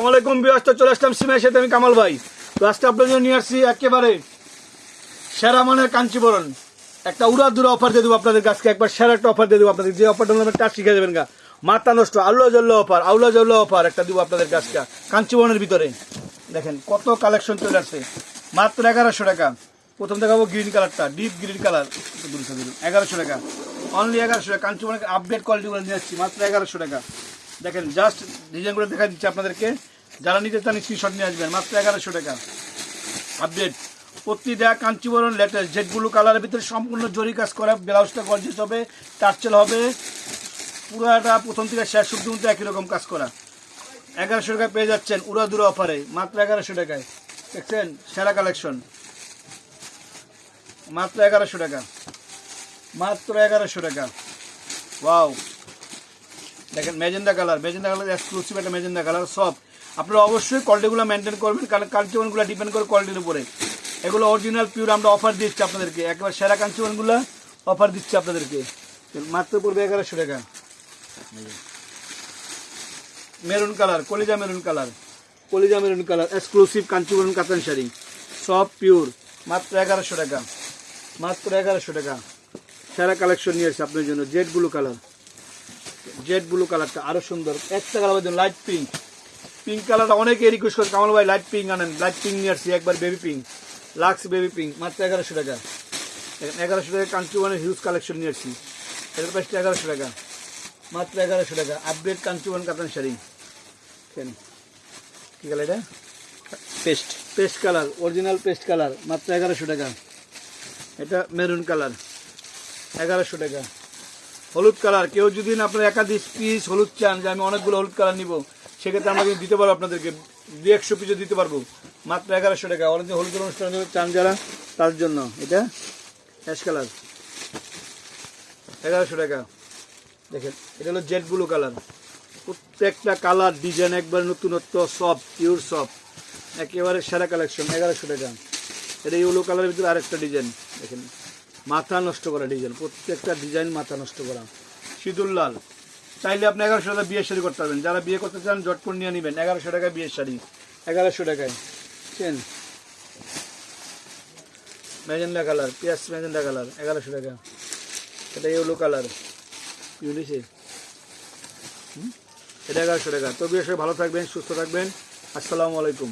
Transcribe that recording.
আসসালামাইকুম বিয়াস্ত চলে আসলাম সিমের সাথে আমি কামাল ভাই। তো আজকে আপনার জন্য নিয়ে আসছি একেবারে সেরা মানের কাঞ্চিবরণ। একটা উড়া দুরা অফার দিয়ে দেবো আপনাদের কাছকে একবার সেরা একটা অফার দিয়ে দেবো আপনাদের। যে অফারটা টাচ শিখে যাবেন গা। মাথা নষ্ট আল্লাহ জল্লা অফার আউলা জল্লা অফার একটা দিব আপনাদের কাছকে কাঞ্চিবরণের ভিতরে। দেখেন, কত কালেকশন চলে আসছে। মাত্র এগারোশো টাকা। প্রথম দেখাবো গ্রিন কালারটা ডিপ গ্রিন কালার এগারোশো টাকা। অনলি এগারোশো টাকা, কাঞ্চিবরণের আপডেট কোয়ালিটিগুলো নিয়ে আসছি, মাত্র এগারোশো টাকা। দেখেন জাস্ট ডিজাইনগুলো দেখা দিচ্ছি আপনাদেরকে। যারা নিতে চান স্ক্রিনশট নিয়ে আসবেন, মাত্র এগারোশো টাকা। আপডেট প্রতিটা কাঞ্চিবরণ লেটেস্ট জেড ব্লু কালারের ভিতরে সম্পূর্ণ জরি কাজ করা ব্লাউজটা গর্জিস হবে টার্চেল হবে, পুরাটা প্রথম থেকে শেষ মধ্যে একই রকম কাজ করা। এগারোশো টাকায় পেয়ে যাচ্ছেন উড়া দুরা অফারে মাত্র এগারোশো টাকায়। দেখছেন? সেরা কালেকশন মাত্র এগারোশো টাকা। মাত্র এগারোশো টাকা। ওয়াও দেখেন magenta colour magenta colour exclusive একটা মেজেন্দা কালার সব আপনারা অবশ্যই কোয়ালিটিগুলো মেনটেন করবেন, কারণ কাঞ্চিবনগুলো ডিপেন্ড করে কোয়ালিটির উপরে। এগুলো অরিজিনাল পিওর আমরা অফার দিচ্ছি আপনাদেরকে। একবার সেরা কাঞ্চিবনগুলো অফার দিচ্ছি আপনাদেরকে। মাত্র পড়বে এগারোশো টাকা। মেরুন কালার, কলিজা মেরুন কালার। কলিজা মেরুন কালার এক্সক্লুসিভ কাঞ্চিবরণ কাতান শাড়ি। সব পিওর মাত্র এগারোশো টাকা। মাত্র এগারোশো টাকা। সেরা কালেকশন নিয়ে এসেছে আপনার জন্য, jade blue colour. Jade blue কালারটা আরও সুন্দর। একটা colour then light pink. Pink কালারটা অনেকে রিকোয়েস্ট করে কামাল ভাই লাইট পিঙ্ক আনেন লাইট পিঙ্ক নিয়ে আসছি একবার baby pink lux baby pink মাত্র এগারোশো টাকা। দেখেন এগারোশো টাকা কাঞ্চুমানের হিউজ কালেকশন নিয়ে আসছি। এটার প্রাইসটা এগারোশো টাকা মাত্র এগারোশো টাকা। আপডেট কাঞ্চুমান কাতান শাড়ি। কেন কি কালার এটা? Paste paste colour original paste colour মাত্র এগারোশো টাকা। এটা মেরুন কালার এগারোশো টাকা। হলুদ কালার। কেউ যদি আপনার একাধিক পিস হলুদ চান যে আমি অনেকগুলো হলুদ কালার নিব, সেক্ষেত্রে আমরা কিন্তু দিতে পারব আপনাদেরকে। দু একশো পিসও দিতে পারব। মাত্র এগারোশো টাকা। অনেক হলুদ অনুষ্ঠান চান যারা তার জন্য। এটা অ্যাশ কালার এগারোশো টাকা। দেখেন, এটা হলো জেড ব্লু কালার প্রত্যেকটা কালার ডিজাইন একবার নতুনত্ব সব পিওর সব একেবারে সেরা কালেকশন এগারোশো টাকা। এটা ইউলো কালারের ভিতরে আরেকটা ডিজাইন দেখেন। মাথা নষ্ট করা ডিজাইন প্রত্যেকটা ডিজাইন মাথা নষ্ট করা। সিঁদুর লাল চাইলে আপনি এগারোশো টাকা বিয়ের শাড়ি করতে পারবেন। যারা বিয়ে করতে চান জটপুর নিয়ে নেবেন। এগারোশো টাকায় বিয়ের শাড়ি। এগারোশো টাকায়। চেন ম্যাজেন্ডা কালার পিয়াস ম্যাজেন্ডা কালার এগারোশো টাকা। এটা ইয়েলো কালার। ইউনিসে? এটা এগারোশো টাকা। তো বিয়ের ভালো থাকবেন সুস্থ থাকবেন। আসসালামু আলাইকুম।